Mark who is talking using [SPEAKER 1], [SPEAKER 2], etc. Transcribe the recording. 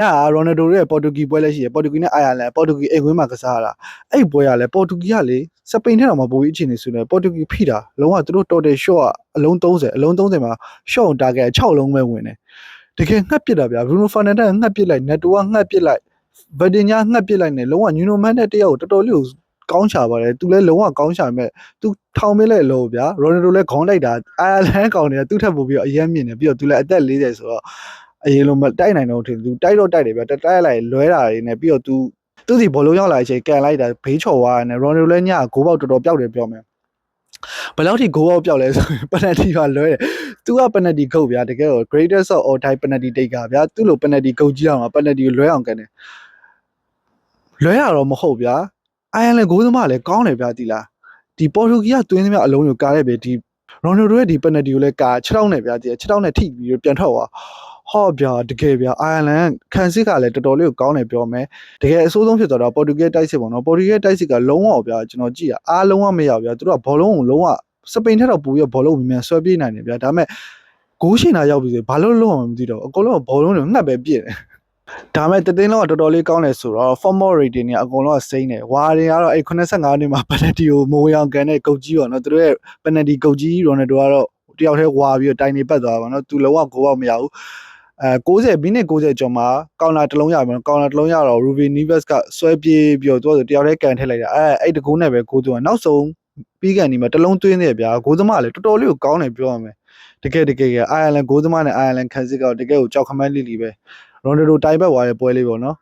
[SPEAKER 1] အဲ့ဒါရိုနယ်ဒိုရဲ့ပေါ်တူဂီပွဲလည်းရှိတယ်ပေါ်တူဂီနဲ့အိုင်ယာလန်ပေါ်တူဂီအိမ်ကွင်းမှာကစားရတာအဲ့ပွဲကလည်းပေါ်တူဂီကလေစပိန်ထက်တော့မပိုပြီးအခြေအနေဆိုနေပေါ်တူဂီဖိတာလုံးဝသူတို့ total shot ကအလုံး30အလုံး30မှာ shot on target 6လုံးပဲဝင်တယ်တကယ်ငှက်ပစ်တာဗျာ Bruno Fernandes ကငှက်ပစ်လိုက် Neto ကငှက်ပစ်လိုက် Verdinya ငှက်ပစ်လိုက်နေလုံးဝ Nuno Mendes တယောက်ကိုတော်တော်လေးကိုကောင်းချပါတယ်သူလည်းလုံးဝကောင်းချမဲ့သူထောင်မလဲလို့ဗျာ Ronaldo လည်းခေါင်းလိုက်တာအိုင်ယာလန်ကောင်တွေကသူ့ထက်ပိုပြီးတော့အရင်မြင်တယ်ပြီးတော့သူလည်းအသက်40ဆိုတော့ အရင်လိုမတိုက်နိုင်တော့ထင်သူတိုက်တော့တိုက်တယ်ဗျာတိုက်တိုက်လိုက်လွဲတာတွေနဲ့ပြီးတော့သူသူစီဘောလုံးရောက်လာတဲ့အချိန်ကန်လိုက်တာဘေးချော်သွားတယ်နဲ့ Ronaldo လည်းညဂိုးပေါက်တော်တော်ပျောက်တယ်ပြောမယ်ဘယ်လောက်ထိဂိုးပေါက်ပျောက်လဲဆိုရင်ပနတီပါလွဲတယ်သူကပနတီကုတ်ဗျာတကယ်တော့ greatest of all time ပနတီတိတ်ကဗျာသူ့လိုပနတီကုတ်ကြီးအောင်ပနတီကိုလွဲအောင်ကန်တယ်လွဲရတော့မဟုတ်ဗျာအိုင်ယန်လည်းဂိုးသမားလည်းကောင်းတယ်ဗျာဒီလားဒီပေါ်တူဂီကတွင်းသမျှအလုံးကိုကားတဲ့ပဲဒီရိုနယ်ဒိုရဲ့ဒီပနတီကိုလည်းကာ6တောင်းနဲ့ဗျာဒီ6တောင်းနဲ့ထိပြီးတော့ပြန်ထွက်သွား ဟောဗျာတကယ်ဗျာအိုင်ယန်လန်ခံစစ်ကလည်းတော်တော်လေးကိုကောင်းတယ်ပြောမယ်တကယ်အဆိုးဆုံးဖြစ်သွားတာပေါ်တူဂီတိုက်စစ်ပေါ့နော်ပေါ်တူဂီတိုက်စစ်ကလုံးဝဗျာကျွန်တော်ကြည့်ရအားလုံးဝမရဗျာသူတို့ကဘောလုံးကိုလုံးဝစပိန်ထက်တော့ပိုပြီးဘောလုံးမြန်မြန်ဆွဲပြေးနိုင်တယ်ဗျာဒါပေမဲ့ဂိုးရှင်တာရောက်ပြီဆိုဘာလို့လုံးဝမသိတော့အကုန်လုံးဘောလုံးတွေငှက်ပဲပြည့်တယ်ဒါမဲ့တသိန်းလုံးကတော်တော်လေးကောင်းတယ်ဆိုတော့ formal rating တွေအကုန်လုံးကစိမ့်တယ်ဝါတွေကတော့အဲ့85နှစ်မှာ penalty ကိုမဝင်အောင်ကန်တဲ့ကုတ်ကြီးပေါ့နော်သူတို့ရဲ့ penalty ကုတ်ကြီး Ronaldo ကတော့တယောက်တည်းဝါပြီးတော့တိုင်နေပတ်သွားပါတော့သူလုံးဝဂိုးပေါက်မရဘူး အဲ90မိနစ်90ကျော်မှာကောင်လာတစ်လုံးရပါတော့ကောင်လာတစ်လုံးရတော့ Ruby Neves ကဆွဲပြေးပြီးတော့သူကတယောက်တည်းကန်ထည့်လိုက်တာအဲအဲ့တကူနဲ့ပဲဂိုးသွင်းနောက်ဆုံးပြီးကန်ဒီမှာတစ်လုံးသွင်းနေဗျာဂိုးသမားလည်းတော်တော်လေးကိုကောင်းတယ်ပြောရမယ်တကယ်တကယ်ကအိုင်ယာလန်ဂိုးသမားနဲ့အိုင်ယာလန်ခံစစ်ကတကယ်ကိုကြောက်ခမန်းလိလိပဲရိုနယ်ဒိုတိုင်ဘက်သွားတဲ့ပွဲလေးပေါ့နော်